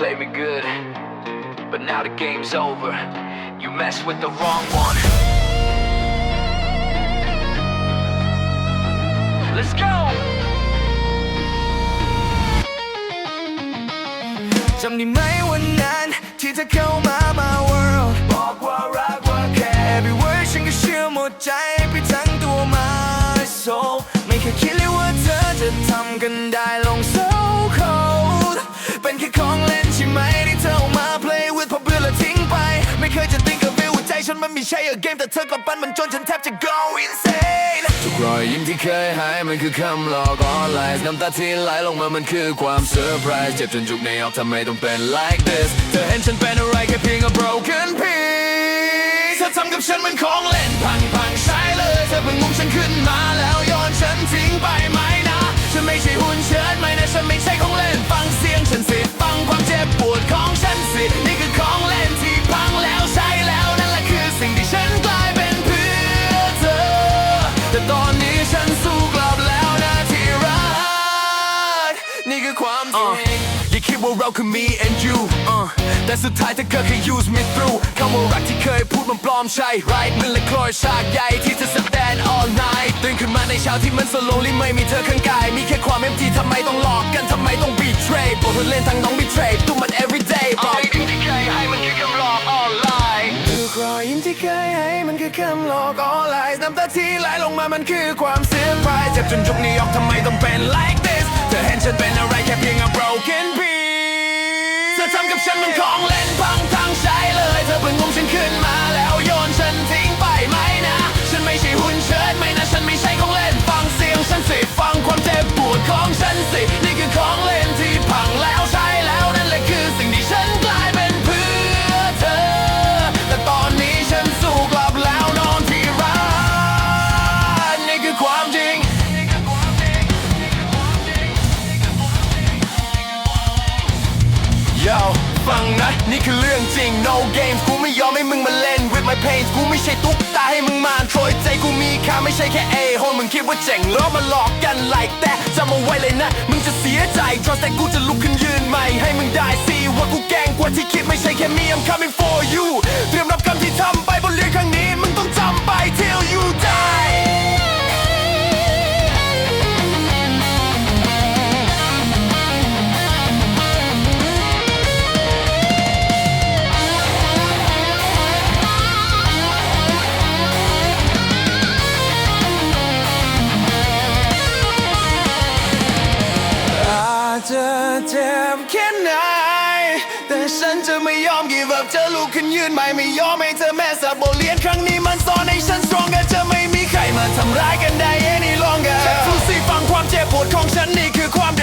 played me good, but now the game's over. You messed with the wrong one. Let's go! จำได้ไหมวันนั้นที่เธอเข้ามามา world บอกว่ารักว่าแค่ every word ฉันก็เชื่อหมดใจไปทั้งตัว my soul ไม่เคยคิดเลยว่าเธอจะทำกันได้ลง นมันไม่ใช่ a game แต่เธอกลับปั้นมันจนฉันแทบจะ go insane ทุกรอยยิ้มที่เคยหายมันคือคำหลอกออนไลน์น้ำตาที่ไหลลงมามันคือความเซอร์ไพรส์เจ็บจนจุกในออกทำไมต้องเป็น like this เธอเห็นฉันเป็นอะไรแค่เพียง a broken piece เธอทำกับฉันเหมันของเล่นพังพังๆใช่เลย เธอเพิ่งงุมฉันขึ้นมาแล้วโยนฉันทิ้งไป นี่คือความจริงอย่าคิดว่าเราคือ me and you uh, แต่สุดท้ายเธอก็แค่ use me through คำว่ารักที่เคยพูดมันปลอมใช่ right มันเลยคล้อยฉากใหญ่ที่จะแสดง all night ตื่นขึ้นมาในเช้าที่มัน so lonely ไม่มีเธอข้างกาย มีแค่ความ empty ทำไมต้องหลอกกันทำไมต้อง betray บทเรียนทางน้อง betray ตู้มัน every day บอกยิ้มที่เคยให้มันคือคำหลอก all lie คือรอยยิ้มที่เคยให้มันคือคำหลอก all lies น้ำตาที่ไหลลงมามันคือความเสียใจเจ็บจนจุกนี้ออกทำไมต้องเป็น like this เธอเห็นฉันเป็นอะไรแค่เพียง a broken piece เธอทำกับฉันมันของเล่นพัง นี่คือเรื่องจริง no games กูไม่ยอมให้มึงมาเล่น with my pains กูไม่ใช่ตุ๊กตาให้มึงมาโทรยใจกูมีค่าไม่ใช่แค่เอโฮมึงคิดว่าเจ๋งแล้วมาหลอกกัน like that จำเอาไว้เลยนะ มึงจะเสียใจ trust แต่กูจะลุกขึ้นยืนใหม่ให้มึงได้สิว่ากูแกงกว่าที่คิดไม่ใช่แค่มี I'm coming for you เตรียม แค่ไหนแต่ฉันจะไม่ยอม give up จะลุกขึ้นยืนใหม่ไม่ยอมให้เธอแม้สับบทเรียนครั้งนี้มันสอนให้ฉัน stronger จะไม่มีใครมาทำร้ายกันได้ any longer แค่ฟูซี่ฟังความเจ็บปวดของฉันนี่คือความ